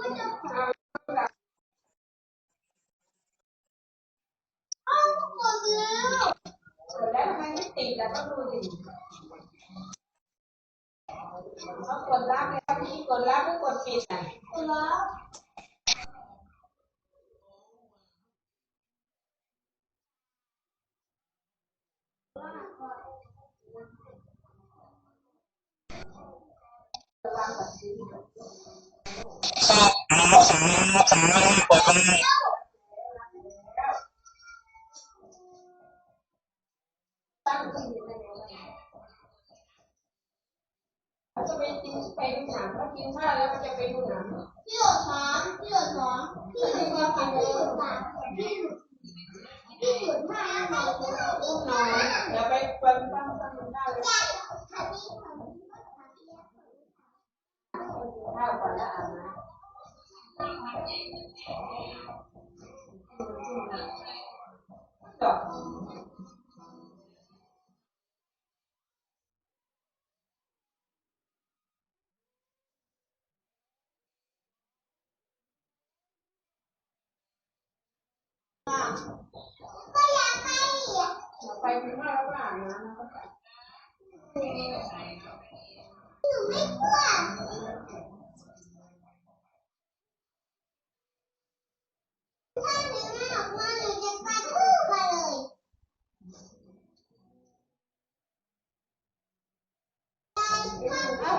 ก็ดูดิเขากดรับแล้วพี่กดรับก็กดปิดอะตั้งขึ้น เขาจะไปกินไปดูหนังเขากินข้าวแล้วมันจะไปดูหนังพี่หยดช้อนพี่หยดช้อนพี่หยดช้อนพี่หยดช้อนพี่หยดพี่หยดมากเลยอุ้มนอนเดี๋ยวไปเปิ้ลตั้งตั้งมันได้เลยข้าวก่อนแล้วอาบน้ำจบ ก็อยากไปอะไปกินข้าวแล้วก็อาบน้ำแล้วก็กลับหนูไม่กลัวถ้าหนูไม่ออกมาหนูจะกระทืบมาเลย กิ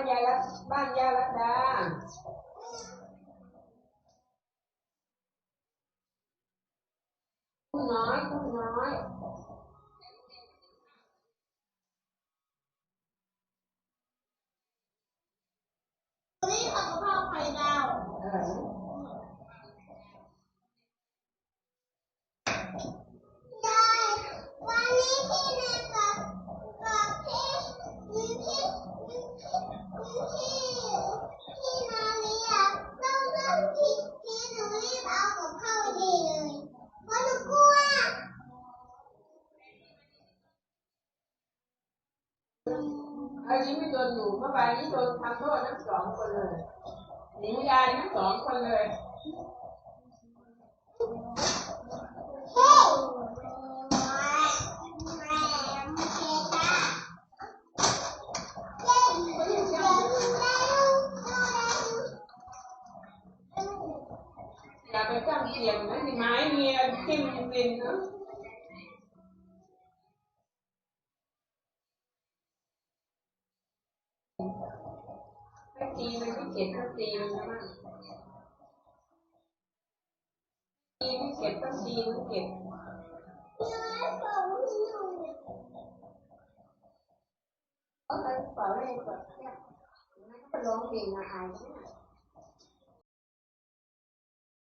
บหนูกระทืบมายยเก่งนะลูกเว้ยเดี๋ยวให้เด็กกระตื้อมันเลยเดี๋ยวไปกินข้าวเลย ยายหนูจะกินข้าวชิ้น ก็สวยไปเรื่อย ยายหนูจะให้ดีขาก่อน ก็สวยมันบ้านยายรัตบ้านยายรัตดาคุณน้อยคุณน้อย นี่ผัดกะเพราไข่ดาว เออ ยายวันนี้พี่เนยกับกับพี่มีพี่มีพี่มีพี่พี่นาเรียต้องต้องพี่พี่หนูรีบเอากับข้าวดีเลยเพราะหนูกลัว เอายิ้มไม่โดนอยู่เมื่อวานนี้โดนทำโทษทั้งสองคนเลยหนียายทั้งสองคนเลยเฮ้ยแม่แม่เจ๊จ้าเย้เย้เย้เย้อย่าไปจ้างเสียงนะที่ไม้เมียทิ่มดินนะ ถ้าตีมันไม่เก็บก็ตีมันนะมั่งตีไม่เก็บก็ตีมันเก็เอาไปเป่าเลยก่อนเนี่ยมันก็ร้องเพลงอะอายเนี่ย